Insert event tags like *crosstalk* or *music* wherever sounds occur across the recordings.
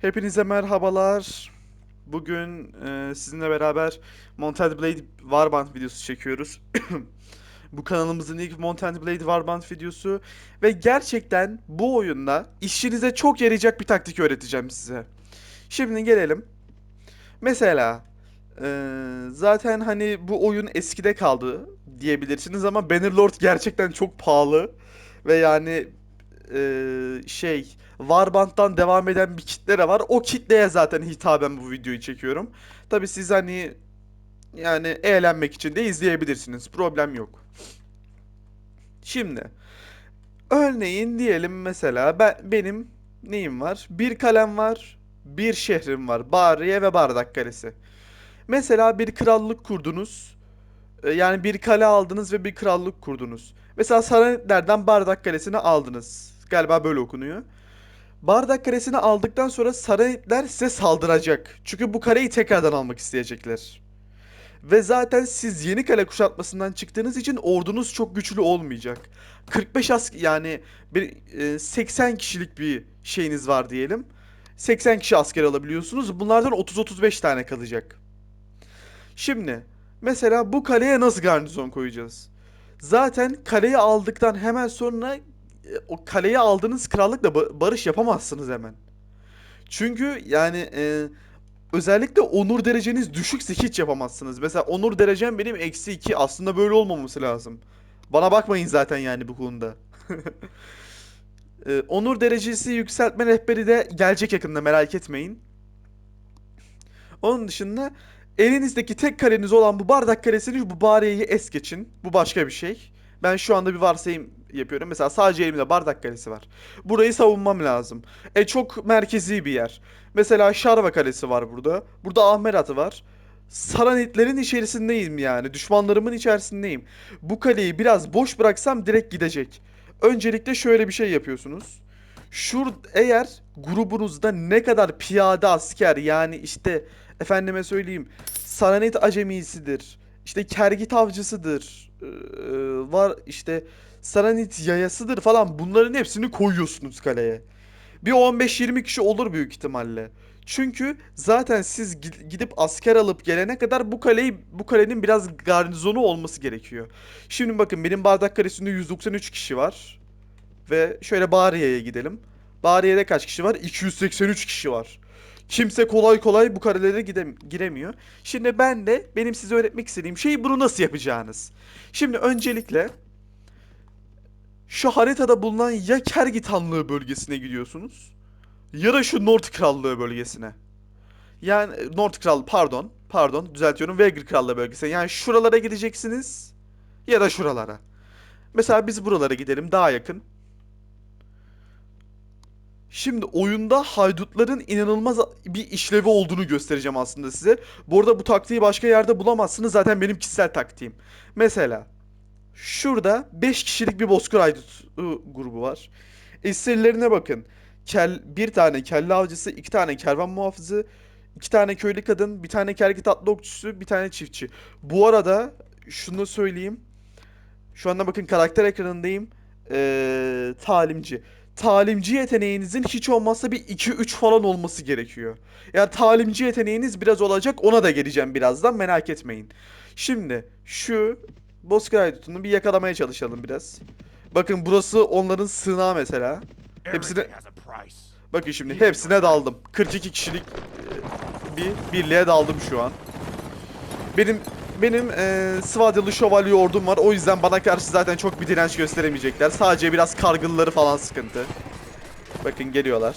Hepinize merhabalar. Bugün e, sizinle beraber Mounted Blade Warband videosu çekiyoruz. *coughs* Bu kanalımızın ilk Mounted Blade Warband videosu ve gerçekten bu oyunda işinize çok yarayacak bir taktik öğreteceğim size. Şimdi gelelim. Mesela e, zaten hani bu oyun eskide kaldı diyebilirsiniz ama Bannerlord gerçekten çok pahalı ve yani e, şey Warband'dan devam eden bir kitle de var. O kitleye zaten hitaben bu videoyu çekiyorum. Tabi siz hani yani eğlenmek için de izleyebilirsiniz. Problem yok. Şimdi örneğin diyelim mesela ben benim neyim var? Bir kalem var, bir şehrim var. Bariye ve Bardak Kalesi. Mesela bir krallık kurdunuz. Yani bir kale aldınız ve bir krallık kurdunuz. Mesela Saranitlerden Bardak Kalesi'ni aldınız. Galiba böyle okunuyor. Bardak Kalesi'ni aldıktan sonra Saranitler size saldıracak. Çünkü bu kaleyi tekrardan almak isteyecekler. Ve zaten siz yeni kale kuşatmasından çıktığınız için ordunuz çok güçlü olmayacak. 45 ask yani bir e, 80 kişilik bir şeyiniz var diyelim. 80 kişi asker alabiliyorsunuz. Bunlardan 30-35 tane kalacak. Şimdi mesela bu kaleye nasıl garnizon koyacağız? Zaten kaleyi aldıktan hemen sonra e, o kaleyi aldığınız krallıkla ba- barış yapamazsınız hemen. Çünkü yani e, özellikle onur dereceniz düşükse hiç yapamazsınız. Mesela onur derecem benim eksi 2 aslında böyle olmaması lazım. Bana bakmayın zaten yani bu konuda. *laughs* E, onur derecesi yükseltme rehberi de gelecek yakında merak etmeyin. Onun dışında elinizdeki tek kaleniz olan bu bardak kalesini bu bariyeyi es geçin. Bu başka bir şey. Ben şu anda bir varsayım yapıyorum. Mesela sadece elimde bardak kalesi var. Burayı savunmam lazım. E çok merkezi bir yer. Mesela Şarva Kalesi var burada. Burada Ahmerat'ı var. Saranitlerin içerisindeyim yani. Düşmanlarımın içerisindeyim. Bu kaleyi biraz boş bıraksam direkt gidecek. Öncelikle şöyle bir şey yapıyorsunuz. Şur eğer grubunuzda ne kadar piyade asker yani işte efendime söyleyeyim Saranit acemisidir. İşte kergit avcısıdır. Ee, var işte Saranit yayasıdır falan bunların hepsini koyuyorsunuz kaleye. Bir 15-20 kişi olur büyük ihtimalle. Çünkü zaten siz gi- gidip asker alıp gelene kadar bu kaleyi bu kalenin biraz garnizonu olması gerekiyor. Şimdi bakın benim bardak kalesinde 193 kişi var. Ve şöyle Bariye'ye gidelim. Bariye'de kaç kişi var? 283 kişi var. Kimse kolay kolay bu karelere giremiyor. Şimdi ben de benim size öğretmek istediğim şey bunu nasıl yapacağınız. Şimdi öncelikle şu haritada bulunan ya Kergit bölgesine gidiyorsunuz ya da şu Nord Krallığı bölgesine. Yani Nord Kral pardon pardon düzeltiyorum Vegr Krallığı bölgesine. Yani şuralara gideceksiniz ya da şuralara. Mesela biz buralara gidelim daha yakın. Şimdi oyunda haydutların inanılmaz bir işlevi olduğunu göstereceğim aslında size. Bu arada bu taktiği başka yerde bulamazsınız. Zaten benim kişisel taktiğim. Mesela şurada 5 kişilik bir bozkır haydut ı, grubu var. Esirlerine bakın. Kel, bir tane kelle avcısı, iki tane kervan muhafızı, iki tane köylü kadın, bir tane kergit atlı okçusu, bir tane çiftçi. Bu arada şunu söyleyeyim. Şu anda bakın karakter ekranındayım. Ee, talimci talimci yeteneğinizin hiç olmazsa bir 2-3 falan olması gerekiyor. Yani talimci yeteneğiniz biraz olacak ona da geleceğim birazdan merak etmeyin. Şimdi şu Bozkır Haydut'unu bir yakalamaya çalışalım biraz. Bakın burası onların sığınağı mesela. Hepsine bakın şimdi hepsine daldım. 42 kişilik e, bir birliğe daldım şu an. Benim benim e, Svadyalı şövalye ordum var. O yüzden bana karşı zaten çok bir direnç gösteremeyecekler. Sadece biraz kargılları falan sıkıntı. Bakın geliyorlar.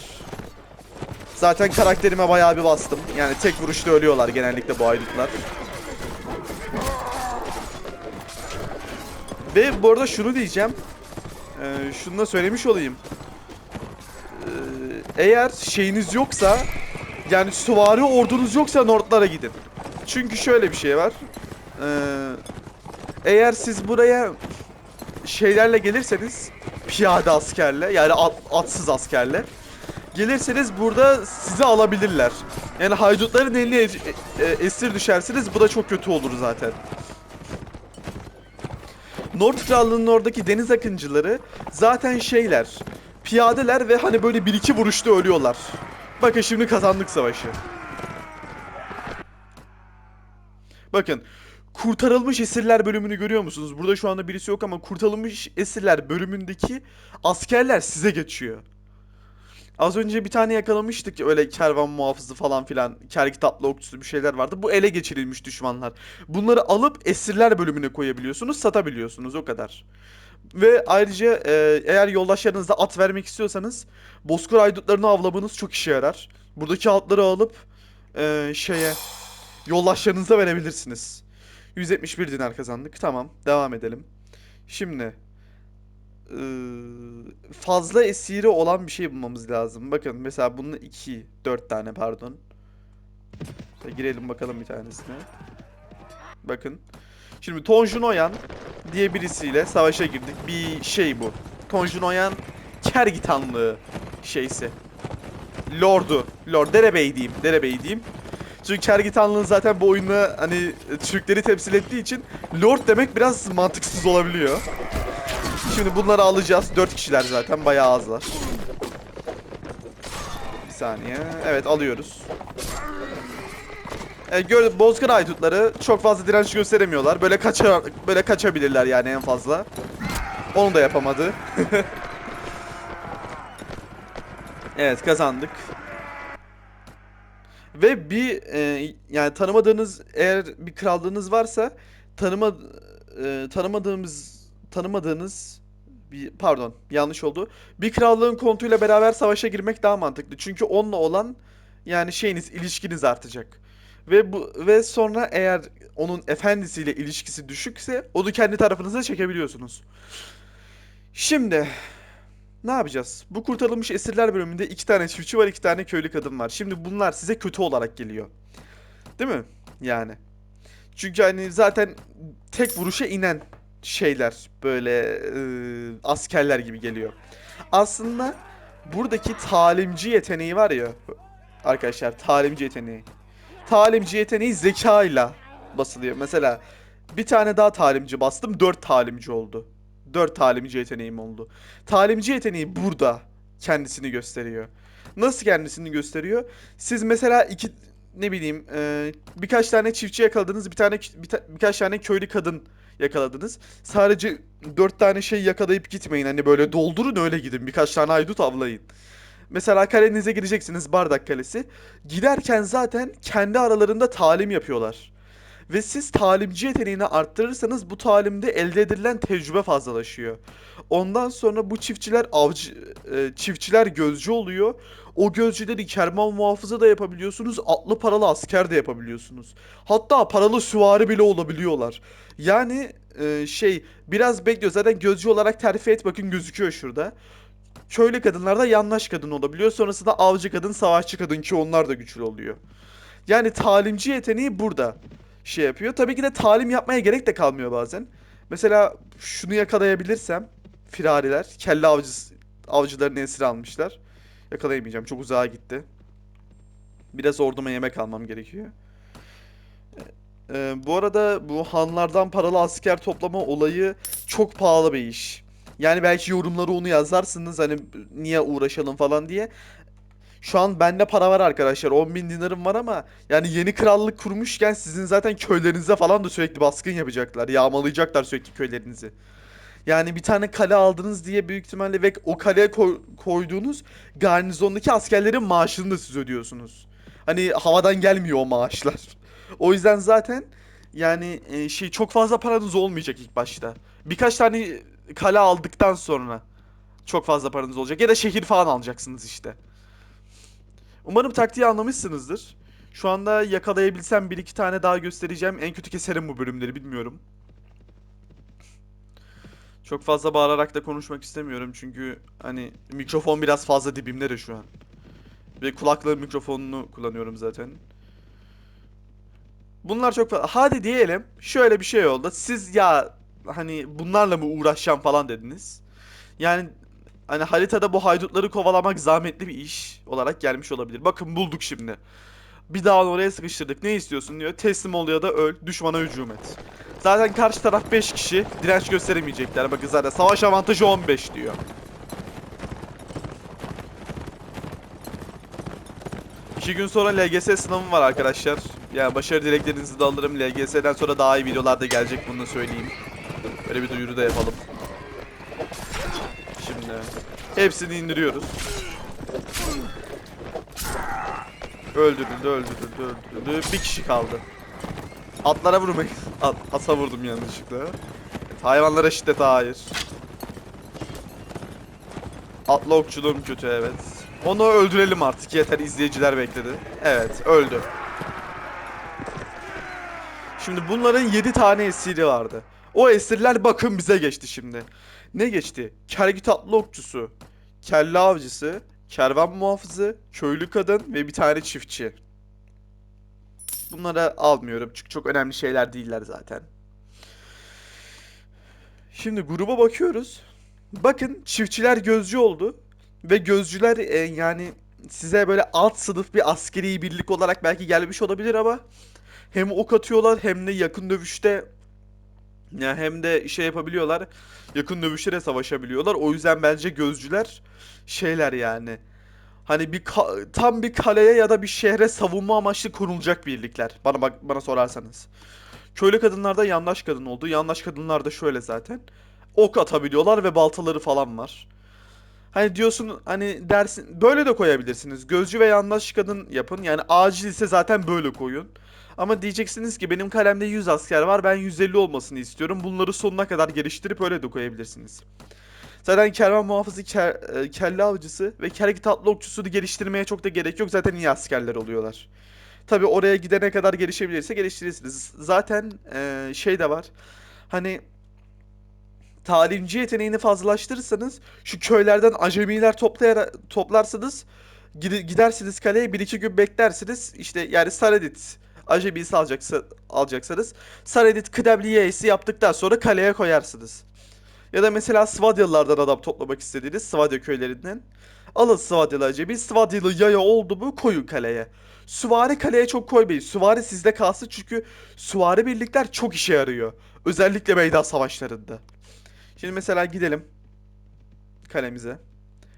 Zaten karakterime bayağı bir bastım. Yani tek vuruşta ölüyorlar genellikle bu ayrıtlar. Ve bu arada şunu diyeceğim. Ee, şunu da söylemiş olayım. Ee, eğer şeyiniz yoksa yani süvari ordunuz yoksa Nordlara gidin. Çünkü şöyle bir şey var. Ee, eğer siz buraya şeylerle gelirseniz piyade askerle yani at- atsız askerle gelirseniz burada sizi alabilirler. Yani haydutların eline e- e- esir düşerseniz bu da çok kötü olur zaten. Nord Krallığı'nın oradaki deniz akıncıları zaten şeyler, piyadeler ve hani böyle bir iki vuruşta ölüyorlar. Bakın şimdi kazandık savaşı. Bakın kurtarılmış esirler bölümünü görüyor musunuz? Burada şu anda birisi yok ama kurtarılmış esirler bölümündeki askerler size geçiyor. Az önce bir tane yakalamıştık öyle kervan muhafızı falan filan. Kergitaplı okçusu bir şeyler vardı. Bu ele geçirilmiş düşmanlar. Bunları alıp esirler bölümüne koyabiliyorsunuz, satabiliyorsunuz o kadar. Ve ayrıca e, eğer yoldaşlarınıza at vermek istiyorsanız Bozkır aydutlarını avlamanız çok işe yarar. Buradaki atları alıp e, şeye yoldaşlarınıza verebilirsiniz. 171 dinar kazandık. Tamam, devam edelim. Şimdi fazla esiri olan bir şey bulmamız lazım. Bakın mesela bunun 2, 4 tane pardon. Girelim bakalım bir tanesine. Bakın. Şimdi Tonjun Oyan diye birisiyle savaşa girdik. Bir şey bu. Tonjun Oyan Kergitanlığı şeysi. Lord'u. Lord Derebey diyeyim. Derebey diyeyim. Çünkü Kergitanlığın zaten bu oyunda hani Türkleri temsil ettiği için Lord demek biraz mantıksız olabiliyor. Şimdi bunları alacağız. 4 kişiler zaten bayağı azlar. Bir saniye. Evet alıyoruz. E, gör, Bozkır Aydutları çok fazla direnç gösteremiyorlar. Böyle kaçar böyle kaçabilirler yani en fazla. Onu da yapamadı. *laughs* evet kazandık. Ve bir e, yani tanımadığınız eğer bir krallığınız varsa tanıma e, tanımadığımız tanımadığınız bir pardon yanlış oldu. Bir krallığın kontuyla beraber savaşa girmek daha mantıklı. Çünkü onunla olan yani şeyiniz ilişkiniz artacak. Ve bu ve sonra eğer onun efendisiyle ilişkisi düşükse onu kendi tarafınıza çekebiliyorsunuz. Şimdi ne yapacağız? Bu kurtarılmış esirler bölümünde iki tane çiftçi var, iki tane köylü kadın var. Şimdi bunlar size kötü olarak geliyor. Değil mi? Yani. Çünkü hani zaten tek vuruşa inen şeyler böyle e, askerler gibi geliyor. Aslında buradaki talimci yeteneği var ya arkadaşlar talimci yeteneği. Talimci yeteneği zekayla basılıyor. Mesela bir tane daha talimci bastım 4 talimci oldu. 4 talimci yeteneğim oldu. Talimci yeteneği burada kendisini gösteriyor. Nasıl kendisini gösteriyor? Siz mesela iki ne bileyim e, birkaç tane çiftçi yakaladınız, bir tane bir ta- birkaç tane köylü kadın yakaladınız. Sadece dört tane şey yakalayıp gitmeyin. Hani böyle doldurun öyle gidin. Birkaç tane haydut avlayın. Mesela kalenize gireceksiniz Bardak Kalesi. Giderken zaten kendi aralarında talim yapıyorlar. Ve siz talimci yeteneğini arttırırsanız bu talimde elde edilen tecrübe fazlalaşıyor. Ondan sonra bu çiftçiler avcı e, çiftçiler gözcü oluyor. O gözcüleri kerman muhafızı da yapabiliyorsunuz. Atlı paralı asker de yapabiliyorsunuz. Hatta paralı süvari bile olabiliyorlar. Yani e, şey biraz bekliyor. Zaten gözcü olarak terfi et bakın gözüküyor şurada. Köylü kadınlar da yandaş kadın olabiliyor. Sonrasında avcı kadın, savaşçı kadın ki onlar da güçlü oluyor. Yani talimci yeteneği burada şey yapıyor. Tabii ki de talim yapmaya gerek de kalmıyor bazen. Mesela şunu yakalayabilirsem firariler kelle avcısı avcılarını esir almışlar. Yakalayamayacağım. Çok uzağa gitti. Biraz orduma yemek almam gerekiyor. Ee, bu arada bu hanlardan paralı asker toplama olayı çok pahalı bir iş. Yani belki yorumları onu yazarsınız hani niye uğraşalım falan diye. Şu an bende para var arkadaşlar 10 bin dinarım var ama yani yeni krallık kurmuşken sizin zaten köylerinize falan da sürekli baskın yapacaklar. Yağmalayacaklar sürekli köylerinizi. Yani bir tane kale aldınız diye büyük ihtimalle ve o kaleye koy- koyduğunuz garnizondaki askerlerin maaşını da siz ödüyorsunuz. Hani havadan gelmiyor o maaşlar. O yüzden zaten yani e, şey çok fazla paranız olmayacak ilk başta. Birkaç tane kale aldıktan sonra çok fazla paranız olacak ya da şehir falan alacaksınız işte. Umarım taktiği anlamışsınızdır. Şu anda yakalayabilsem bir iki tane daha göstereceğim. En kötü keserim bu bölümleri bilmiyorum. Çok fazla bağırarak da konuşmak istemiyorum çünkü hani mikrofon biraz fazla dibimde de şu an. Ve kulaklığın mikrofonunu kullanıyorum zaten. Bunlar çok fazla. Hadi diyelim şöyle bir şey oldu. Siz ya hani bunlarla mı uğraşacağım falan dediniz. Yani hani haritada bu haydutları kovalamak zahmetli bir iş olarak gelmiş olabilir. Bakın bulduk şimdi. Bir daha oraya sıkıştırdık. Ne istiyorsun diyor. Teslim ol ya da öl. Düşmana hücum et. Zaten karşı taraf 5 kişi. Direnç gösteremeyecekler. Bakın zaten savaş avantajı 15 diyor. İki gün sonra LGS sınavım var arkadaşlar. Yani başarı dileklerinizi de alırım. LGS'den sonra daha iyi videolar da gelecek bunu söyleyeyim. Böyle bir duyuru da yapalım. Şimdi hepsini indiriyoruz. Öldürüldü, öldürüldü, öldürüldü. Bir kişi kaldı. Atlara vurmayın. At, ata vurdum yanlışlıkla. Hayvanlara şiddet hayır. Atlı okçuluğum kötü evet. Onu öldürelim artık yeter izleyiciler bekledi. Evet öldü. Şimdi bunların 7 tane esiri vardı. O esirler bakın bize geçti şimdi. Ne geçti? Kergit atlı okçusu, kelle avcısı, kervan muhafızı, köylü kadın ve bir tane çiftçi. Bunları almıyorum çünkü çok önemli şeyler değiller zaten. Şimdi gruba bakıyoruz. Bakın çiftçiler gözcü oldu. Ve gözcüler e, yani size böyle alt sınıf bir askeri birlik olarak belki gelmiş olabilir ama hem ok atıyorlar hem de yakın dövüşte ya hem de şey yapabiliyorlar. Yakın dövüşte de savaşabiliyorlar. O yüzden bence gözcüler şeyler yani. Hani bir tam bir kaleye ya da bir şehre savunma amaçlı kurulacak birlikler. Bana bak bana sorarsanız. Köylü kadınlarda yandaş kadın oldu. Yandaş kadınlar da şöyle zaten. Ok atabiliyorlar ve baltaları falan var. Hani diyorsun hani dersin böyle de koyabilirsiniz. Gözcü ve yandaş kadın yapın. Yani acil ise zaten böyle koyun. Ama diyeceksiniz ki benim kalemde 100 asker var. Ben 150 olmasını istiyorum. Bunları sonuna kadar geliştirip öyle de koyabilirsiniz. Zaten kervan muhafızı, ker, e, kelle avcısı ve kergit atlı okçusunu geliştirmeye çok da gerek yok. Zaten iyi askerler oluyorlar. Tabi oraya gidene kadar gelişebilirse geliştirirsiniz. Zaten e, şey de var. Hani talimci yeteneğini fazlalaştırırsanız şu köylerden acemiler toplayarak toplarsanız gide- gidersiniz kaleye bir iki gün beklersiniz. İşte yani Saradit acemisi alacaksa, alacaksanız Saradit Kıdebliyesi yaptıktan sonra kaleye koyarsınız. Ya da mesela Svadyalılardan adam toplamak istediğiniz Svadya köylerinden. Alın Svadyalı acemi. Svadyalı yaya oldu mu koyun kaleye. Süvari kaleye çok koymayın. Süvari sizde kalsın çünkü süvari birlikler çok işe yarıyor. Özellikle meydan savaşlarında. Şimdi mesela gidelim kalemize.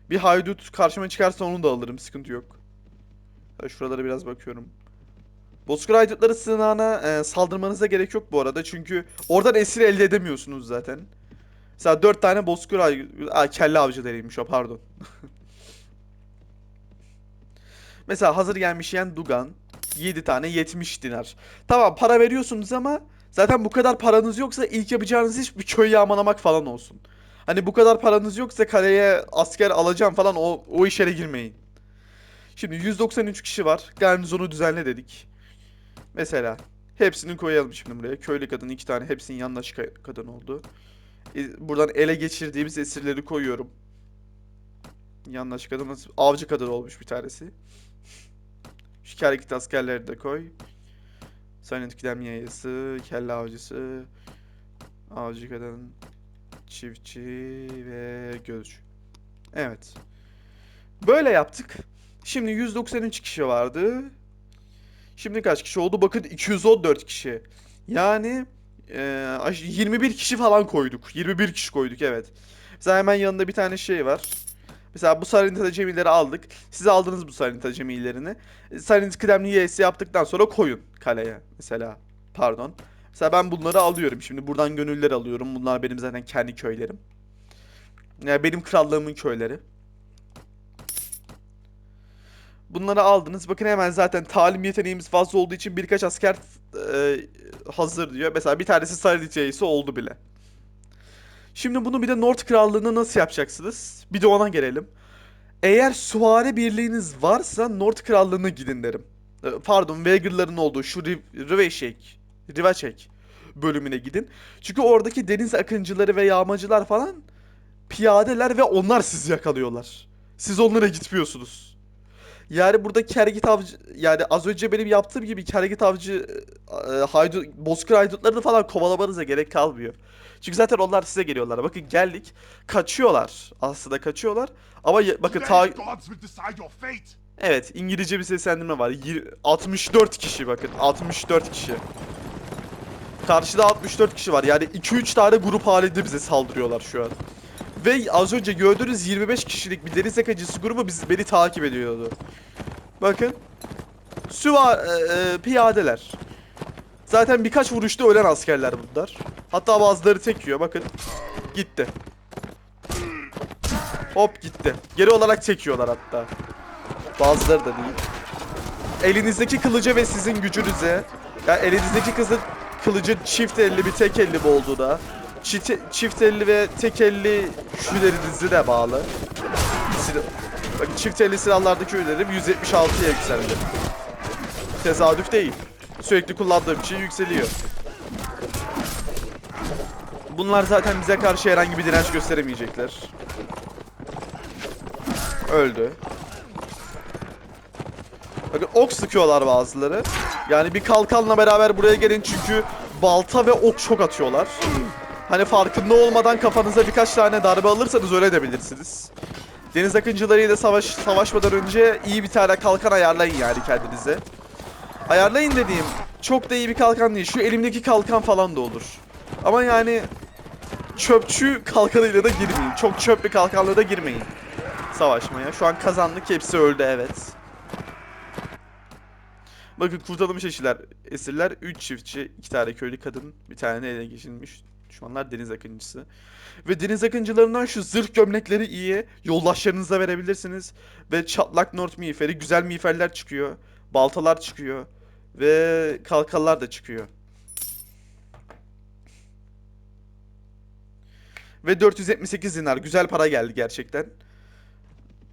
Bir haydut karşıma çıkarsa onu da alırım. Sıkıntı yok. Şuralara biraz bakıyorum. Bozkır haydutları sığınağına e, saldırmanıza gerek yok bu arada. Çünkü oradan esir elde edemiyorsunuz zaten. Mesela 4 tane bozkır haydut... Aa, kelle avcı deriymiş o pardon. *laughs* Mesela hazır gelmiş yen Dugan. 7 tane 70 dinar. Tamam para veriyorsunuz ama zaten bu kadar paranız yoksa ilk yapacağınız iş bir köy yağmalamak falan olsun. Hani bu kadar paranız yoksa kaleye asker alacağım falan o, o işlere girmeyin. Şimdi 193 kişi var. Garnizonu düzenle dedik. Mesela hepsini koyalım şimdi buraya. Köylü kadın iki tane hepsinin yandaş ka- kadın oldu. E, Buradan ele geçirdiğimiz esirleri koyuyorum. Yandaş kadın avcı kadın olmuş bir tanesi. Hareket askerleri de koy. Silent Kidem yayısı, kelle avcısı, avcı kadın, çiftçi ve gözcü. Evet. Böyle yaptık. Şimdi 193 kişi vardı. Şimdi kaç kişi oldu? Bakın 214 kişi. Yani aş- 21 kişi falan koyduk. 21 kişi koyduk evet. Mesela hemen yanında bir tane şey var. Mesela bu Silent Acemileri aldık. Siz aldınız bu Silent Acemilerini. Silent kıdemli YS yaptıktan sonra koyun kaleye mesela. Pardon. Mesela ben bunları alıyorum. Şimdi buradan gönüller alıyorum. Bunlar benim zaten kendi köylerim. Yani benim krallığımın köyleri. Bunları aldınız. Bakın hemen zaten talim yeteneğimiz fazla olduğu için birkaç asker e, hazır diyor. Mesela bir tanesi YS oldu bile. Şimdi bunu bir de North Krallığı'nda nasıl yapacaksınız? Bir de ona gelelim. Eğer süvari birliğiniz varsa North Krallığı'na gidin derim. Ee, Pardon, Vegr'ların olduğu şu Riv- Riveşek, Rivaçek bölümüne gidin. Çünkü oradaki deniz akıncıları ve yağmacılar falan piyadeler ve onlar sizi yakalıyorlar. Siz onlara gitmiyorsunuz. Yani burada kergit avcı yani az önce benim yaptığım gibi kergit avcı e, haydut, bozkır haydutlarını falan kovalamanıza gerek kalmıyor. Çünkü zaten onlar size geliyorlar. Bakın geldik. Kaçıyorlar. Aslında kaçıyorlar. Ama ya- bakın ta... Evet İngilizce bir seslendirme var. Yir- 64 kişi bakın. 64 kişi. Karşıda 64 kişi var. Yani 2-3 tane grup halinde bize saldırıyorlar şu an. Ve az önce gördüğünüz 25 kişilik bir deniz akıncısı grubu biz, beni takip ediyordu. Bakın. Süva e, e, piyadeler. Zaten birkaç vuruşta ölen askerler bunlar. Hatta bazıları tek yiyor bakın. Gitti. Hop gitti. Geri olarak çekiyorlar hatta. Bazıları da değil. Elinizdeki kılıca ve sizin gücünüze. Ya elinizdeki kızı kılıcın çift elli bir tek elli mi olduğuna. Çift, çift elli ve tek elli şülerinizi de bağlı. Sil- Bakın çift elli silahlardaki ürünlerim 176'ya yükseldi. Tesadüf değil. Sürekli kullandığım için yükseliyor. Bunlar zaten bize karşı herhangi bir direnç gösteremeyecekler. Öldü. Bakın ok sıkıyorlar bazıları. Yani bir kalkanla beraber buraya gelin çünkü balta ve ok çok atıyorlar. Hani farkında olmadan kafanıza birkaç tane darbe alırsanız öyle de bilirsiniz. Deniz akıncılarıyla savaş savaşmadan önce iyi bir tane kalkan ayarlayın yani kendinize. Ayarlayın dediğim çok da iyi bir kalkan değil. Şu elimdeki kalkan falan da olur. Ama yani çöpçü kalkanıyla da girmeyin. Çok çöp bir kalkanla da girmeyin savaşmaya. Şu an kazandık. Hepsi öldü evet. Bakın kurtarılmış eşiler, esirler 3 çiftçi, 2 tane köylü kadın, bir tane ele geçirilmiş düşmanlar deniz akıncısı. Ve deniz akıncılarından şu zırh gömlekleri iyi. Yoldaşlarınıza verebilirsiniz. Ve çatlak North miğferi, güzel miğferler çıkıyor. Baltalar çıkıyor. Ve kalkanlar da çıkıyor. Ve 478 dinar. Güzel para geldi gerçekten.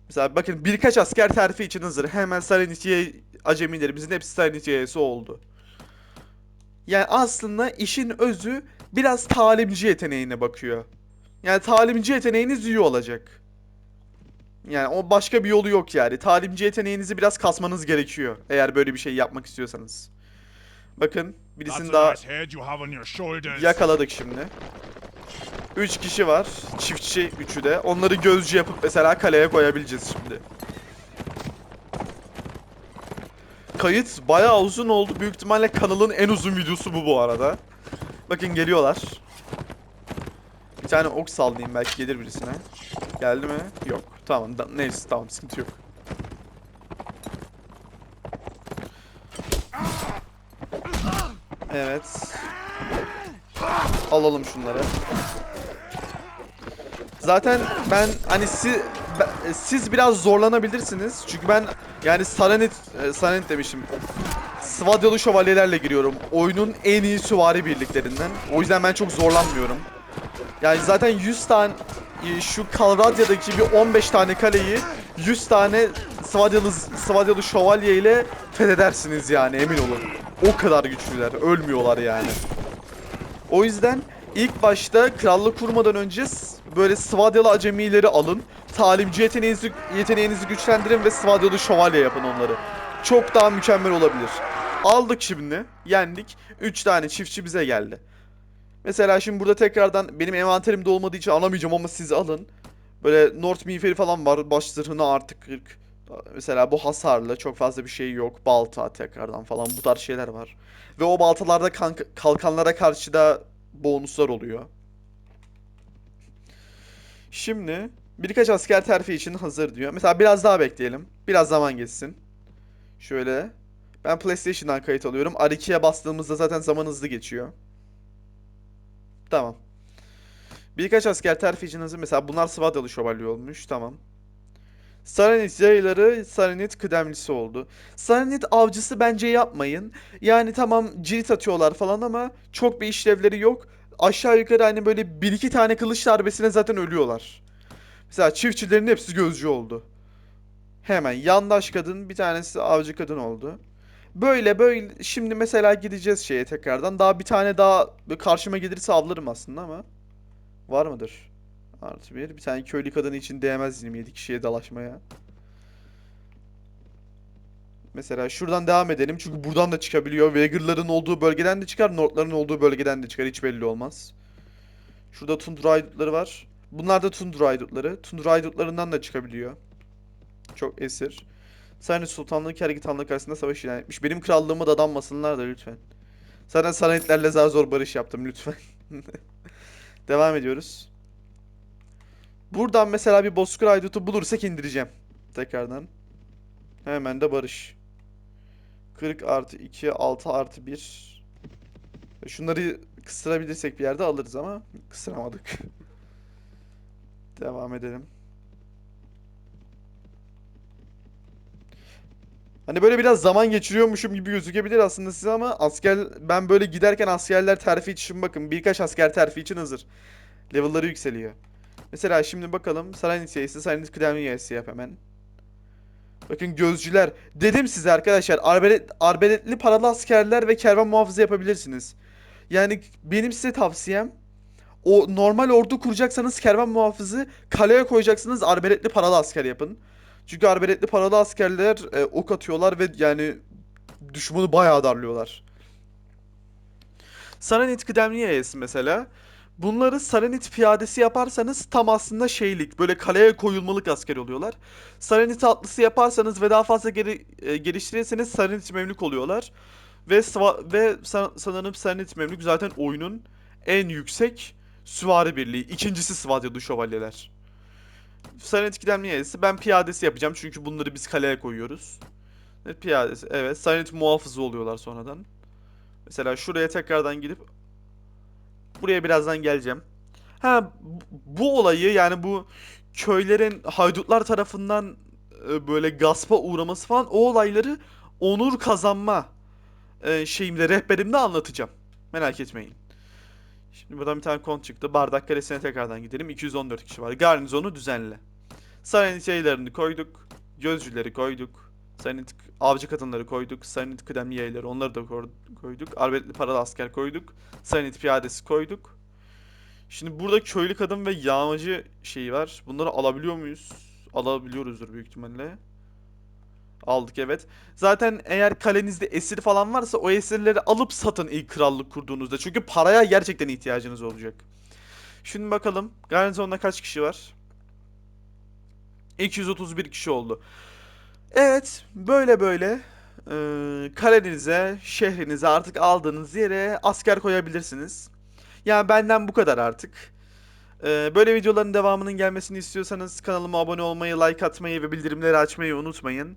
Mesela bakın birkaç asker terfi için hazır. Hemen Sarenitiye acemilerimizin hepsi Sarenitiye'si oldu. Yani aslında işin özü biraz talimci yeteneğine bakıyor. Yani talimci yeteneğiniz iyi olacak. Yani o başka bir yolu yok yani. Talimci yeteneğinizi biraz kasmanız gerekiyor. Eğer böyle bir şey yapmak istiyorsanız. Bakın birisini daha yakaladık şimdi. 3 kişi var. Çiftçi üçü de. Onları gözcü yapıp mesela kaleye koyabileceğiz şimdi. Kayıt bayağı uzun oldu. Büyük ihtimalle kanalın en uzun videosu bu bu arada. Bakın geliyorlar. Bir tane ok sallayayım belki gelir birisine. Geldi mi? Yok. Tamam. neyse tamam sıkıntı yok. Evet. Alalım şunları. Zaten ben hani siz siz biraz zorlanabilirsiniz. Çünkü ben yani Saranit e, Saranit demişim. Svadyalı şövalyelerle giriyorum. Oyunun en iyi süvari birliklerinden. O yüzden ben çok zorlanmıyorum. Yani zaten 100 tane e, şu Kalradya'daki bir 15 tane kaleyi 100 tane Svadyalı Svadyalı şövalye ile fethedersiniz yani emin olun. O kadar güçlüler. Ölmüyorlar yani. O yüzden ilk başta krallık kurmadan önce böyle Svadyalı acemileri alın. Talimci yeteneğinizi, yeteneğinizi güçlendirin ve Svadyalı şövalye yapın onları. Çok daha mükemmel olabilir. Aldık şimdi. Yendik. 3 tane çiftçi bize geldi. Mesela şimdi burada tekrardan benim envanterimde olmadığı için alamayacağım ama siz alın. Böyle North miğferi falan var. Baş zırhına artık 40. Mesela bu hasarlı. Çok fazla bir şey yok. Balta tekrardan falan. Bu tarz şeyler var. Ve o baltalarda kalkanlara karşı da bonuslar oluyor. Şimdi birkaç asker terfi için hazır diyor. Mesela biraz daha bekleyelim. Biraz zaman geçsin. Şöyle. Ben PlayStation'dan kayıt alıyorum. R2'ye bastığımızda zaten zaman hızlı geçiyor. Tamam. Birkaç asker terfi için hazır. Mesela bunlar Svadyalı şövalye olmuş. Tamam. Saranit yayları Saranit kıdemlisi oldu. Saranit avcısı bence yapmayın. Yani tamam cirit atıyorlar falan ama çok bir işlevleri yok. Aşağı yukarı hani böyle bir iki tane kılıç darbesine zaten ölüyorlar. Mesela çiftçilerin hepsi gözcü oldu. Hemen yandaş kadın bir tanesi avcı kadın oldu. Böyle böyle şimdi mesela gideceğiz şeye tekrardan. Daha bir tane daha karşıma gelirse avlarım aslında ama. Var mıdır? Artı bir. Bir tane köylü kadını için değmez 27 kişiye dalaşmaya. Mesela şuradan devam edelim. Çünkü buradan da çıkabiliyor. Vagger'ların olduğu bölgeden de çıkar. Nord'ların olduğu bölgeden de çıkar. Hiç belli olmaz. Şurada tundra haydutları var. Bunlar da tundra haydutları. Tundra haydutlarından da çıkabiliyor. Çok esir. Sarayın Sultanlığı Kergit Hanlığı karşısında savaş ilan etmiş. Benim krallığıma da danmasınlar da lütfen. Zaten Saranitlerle zar zor barış yaptım lütfen. *laughs* Devam ediyoruz. Buradan mesela bir Bozkır Haydut'u bulursak indireceğim. Tekrardan. Hemen de barış. 40 artı 2, 6 artı 1. Şunları kısırabilirsek bir yerde alırız ama kısıramadık. *laughs* Devam edelim. Hani böyle biraz zaman geçiriyormuşum gibi gözükebilir aslında size ama asker ben böyle giderken askerler terfi için bakın birkaç asker terfi için hazır. Level'ları yükseliyor. Mesela şimdi bakalım Yayısı, Saranit Kıdemli Yayısı yap hemen. Bakın gözcüler. Dedim size arkadaşlar arbelet, arbeletli paralı askerler ve kervan muhafızı yapabilirsiniz. Yani benim size tavsiyem o normal ordu kuracaksanız kervan muhafızı kaleye koyacaksınız arbeletli paralı asker yapın. Çünkü arbeletli paralı askerler e, ok atıyorlar ve yani düşmanı bayağı darlıyorlar. Saranit kıdemli mesela. Bunları Saranit piyadesi yaparsanız tam aslında şeylik böyle kaleye koyulmalık asker oluyorlar. Saranit atlısı yaparsanız ve daha fazla geri, e, geliştirirseniz Saranit memlük oluyorlar. Ve ve san- sanırım Saranit memlük zaten oyunun en yüksek süvari birliği. İkincisi Svadya'lı şövalyeler. Saranit kıdemli yayası ben piyadesi yapacağım çünkü bunları biz kaleye koyuyoruz. Evet piyadesi evet Saranit muhafızı oluyorlar sonradan. Mesela şuraya tekrardan gidip buraya birazdan geleceğim. Ha bu- olayı yani bu köylerin haydutlar tarafından e, böyle gaspa uğraması falan o olayları onur kazanma e, şeyimle rehberimde anlatacağım. Merak etmeyin. Şimdi buradan bir tane kont çıktı. Bardak Kalesi'ne tekrardan gidelim. 214 kişi var. Garnizonu düzenle. Saranit yaylarını koyduk. Gözcüleri koyduk. Saranit avcı kadınları koyduk. Saranit kıdemli yayları onları da koyduk. Arbeletli paralı asker koyduk. Saranit piyadesi koyduk. Şimdi burada köylü kadın ve yağmacı şeyi var. Bunları alabiliyor muyuz? Alabiliyoruzdur büyük ihtimalle. Aldık evet. Zaten eğer kalenizde esir falan varsa o esirleri alıp satın ilk krallık kurduğunuzda. Çünkü paraya gerçekten ihtiyacınız olacak. Şimdi bakalım garnizonda kaç kişi var? 231 kişi oldu. Evet böyle böyle e, kalenize, şehrinize artık aldığınız yere asker koyabilirsiniz. Yani benden bu kadar artık. Ee, böyle videoların devamının gelmesini istiyorsanız kanalıma abone olmayı, like atmayı ve bildirimleri açmayı unutmayın.